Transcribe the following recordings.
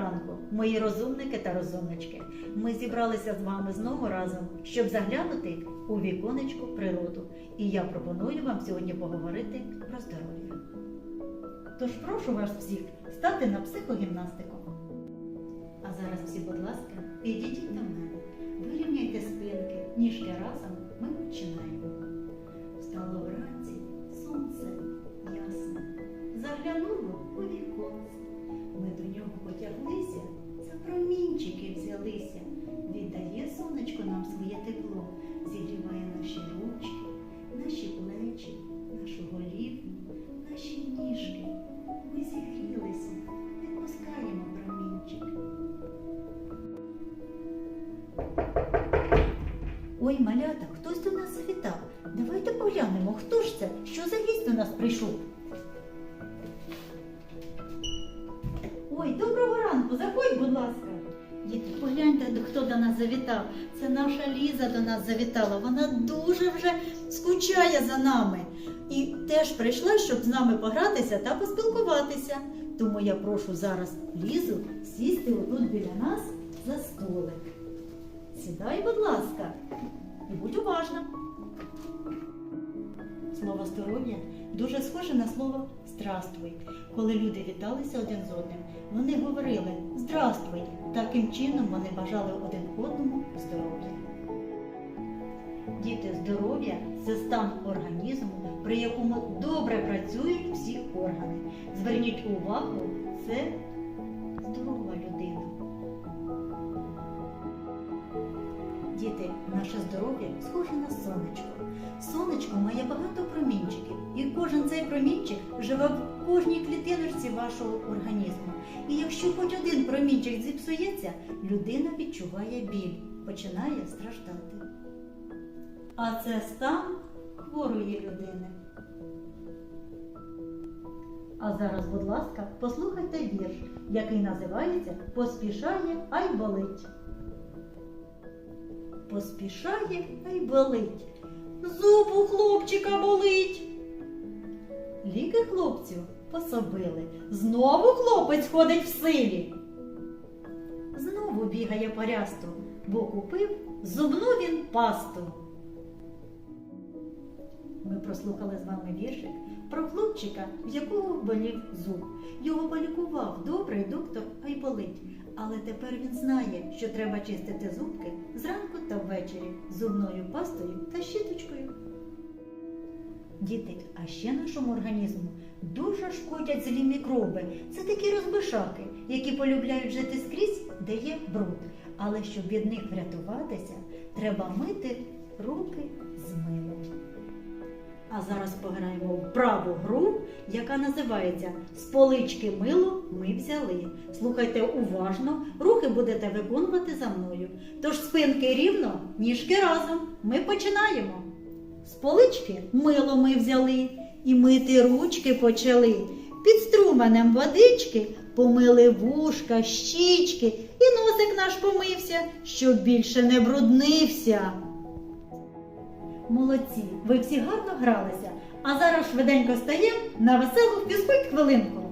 ранку, мої розумники та розумнички. Ми зібралися з вами знову разом, щоб заглянути у віконечко природу. І я пропоную вам сьогодні поговорити про здоров'я. Тож прошу вас всіх стати на психогімнастику. А зараз всі, будь ласка, підійдіть до мене, вирівняйте спинки, ніжки разом. Ми починаємо. Встало вранці, сонце ясне, заглянуло у віконце. Ми до нього потяглися, за промінчики взялися. Віддає сонечко нам своє тепло, зігріває наші ручки, наші плечі, нашу голівку, наші ніжки. Ми зігрілися, відпускаємо промінчик. Ой, малята, хтось до нас завітав. Давайте поглянемо, хто ж це? Що за гість до нас прийшов? Хто до нас завітав. Це наша Ліза до нас завітала. Вона дуже вже скучає за нами. І теж прийшла, щоб з нами погратися та поспілкуватися. Тому я прошу зараз Лізу сісти отут біля нас за столик. Сідай, будь ласка, і будь уважна. Слово здоров'я дуже схоже на слово здравствуй. Коли люди віталися один з одним, вони говорили здравствуй. Таким чином вони бажали один одному здоров'я. Діти, здоров'я це стан організму, при якому добре працюють всі органи. Зверніть увагу, це здорова людина. Наше здоров'я схоже на сонечко. Сонечко має багато промінчиків, і кожен цей промінчик живе в кожній клітиночці вашого організму. І якщо хоч один промінчик зіпсується, людина відчуває біль, починає страждати. А це стан хворої людини. А зараз, будь ласка, послухайте вірш, який називається Поспішає, а й болить. Поспішає, а й болить. Зуб у хлопчика болить. Ліки хлопцю пособили. Знову хлопець ходить в силі. Знову бігає по бо купив зубну він пасту. Ми прослухали з вами віршик про хлопчика, в якого болів зуб. Його полікував добрий доктор Айболить. Але тепер він знає, що треба чистити зубки зранку та ввечері зубною пастою та щіточкою. Діти, а ще нашому організму дуже шкодять злі мікроби. Це такі розбишаки, які полюбляють жити скрізь, де є бруд. Але щоб від них врятуватися, треба мити руки з милом. А зараз пограємо в праву гру, яка називається З полички мило ми взяли. Слухайте уважно, рухи будете виконувати за мною. Тож спинки рівно, ніжки разом. Ми починаємо. З полички мило ми взяли і мити ручки почали. Під струменем водички помили вушка, щічки, і носик наш помився, щоб більше не бруднився. Молодці, ви всі гарно гралися. А зараз швиденько стаємо на веселу фізкульт хвилинку.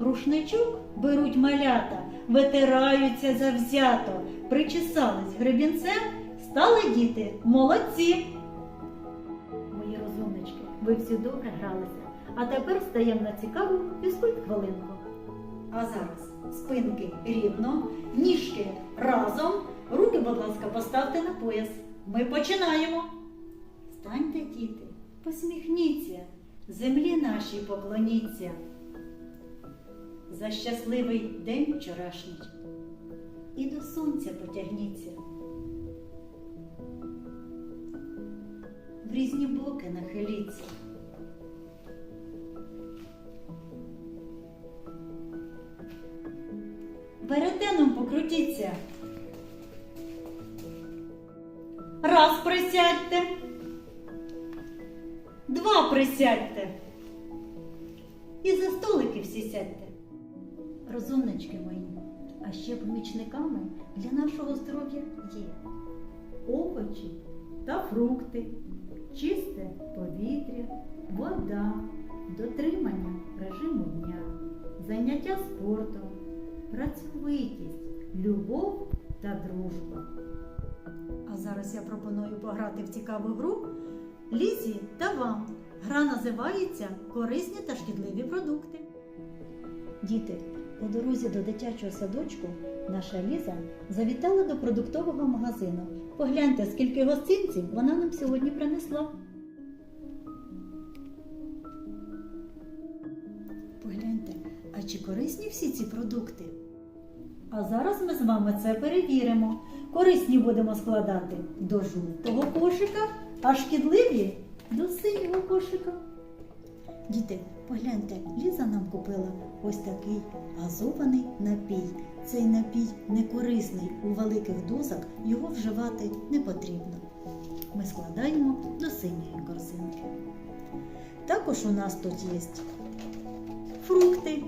Рушничок беруть малята, витираються завзято, причесались гребінцем, стали діти молодці. Мої розумнички, ви всі добре гралися. А тепер стаємо на цікаву фізкульт хвилинку. А зараз спинки рівно, ніжки разом, руки, будь ласка, поставте на пояс. Ми починаємо. Станьте, діти, посміхніться, землі нашій поклоніться. За щасливий день вчорашній і до сонця потягніться. В різні боки нахиліться. Веретеном покрутіться. Раз присядьте. Два присядьте. І за столики всі сядьте. Розумнички мої, а ще помічниками для нашого здоров'я є овочі та фрукти, чисте повітря, вода, дотримання режиму дня, заняття спортом, працьовитість, любов та дружба. Зараз я пропоную пограти в цікаву гру Лізі та вам. Гра називається Корисні та шкідливі продукти. Діти, по дорозі до дитячого садочку наша Ліза завітала до продуктового магазину. Погляньте, скільки гостинців вона нам сьогодні принесла. Погляньте, а чи корисні всі ці продукти? А зараз ми з вами це перевіримо. Корисні будемо складати до жовтого кошика, а шкідливі до синього кошика. Діти, погляньте, Ліза нам купила ось такий газований напій. Цей напій не корисний у великих дозах, його вживати не потрібно. Ми складаємо до синьої корзинки. Також у нас тут є фрукти.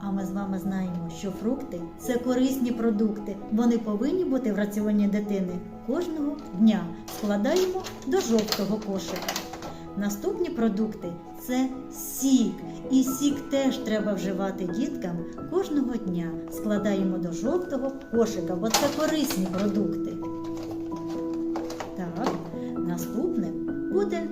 А ми з вами знаємо, що фрукти це корисні продукти. Вони повинні бути в раціоні дитини кожного дня. Складаємо до жовтого кошика. Наступні продукти це сік. І сік теж треба вживати діткам кожного дня. Складаємо до жовтого кошика, бо це корисні продукти. Так, наступне буде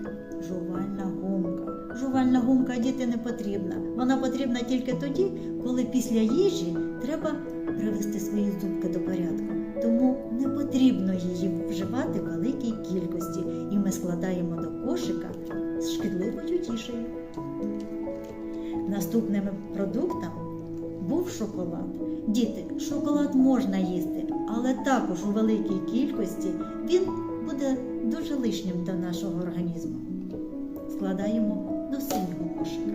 жувальна гумка. Жувальна гумка діти не потрібна. Вона потрібна тільки тоді, коли після їжі треба привести свої зубки до порядку. Тому не потрібно її вживати в великій кількості, і ми складаємо до кошика з шкідливою тішею. Наступним продуктом був шоколад. Діти, шоколад можна їсти, але також у великій кількості він буде дуже лишнім для нашого організму. Складаємо до синього кошика.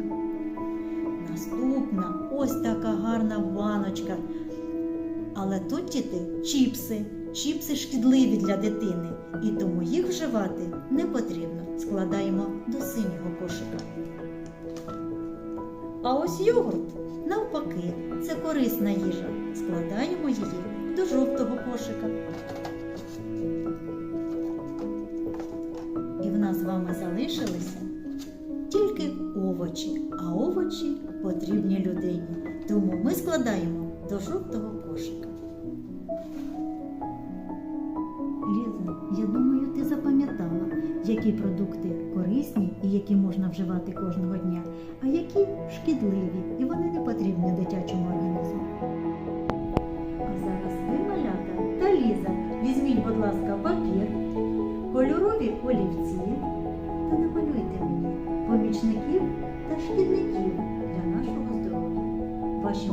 Наступна ось така гарна баночка. Але тут діти чіпси. Чіпси шкідливі для дитини, і тому їх вживати не потрібно. Складаємо до синього кошика. А ось йогурт, навпаки, це корисна їжа. Складаємо її до жовтого кошика. І в нас з вами залишилися тільки овочі, а овочі потрібні людині. Тому ми складаємо до жовтого кошика. Ліза, я думаю, ти запам'ятала, які продукти корисні і які можна вживати кожного дня, а які шкідливі, і вони не потрібні дитячому організму. А зараз ви, малята та Ліза, візьміть, будь ласка, папір, кольорові олівці та намалюйте мені помічників та шкідників для нашого здоров'я. Ваші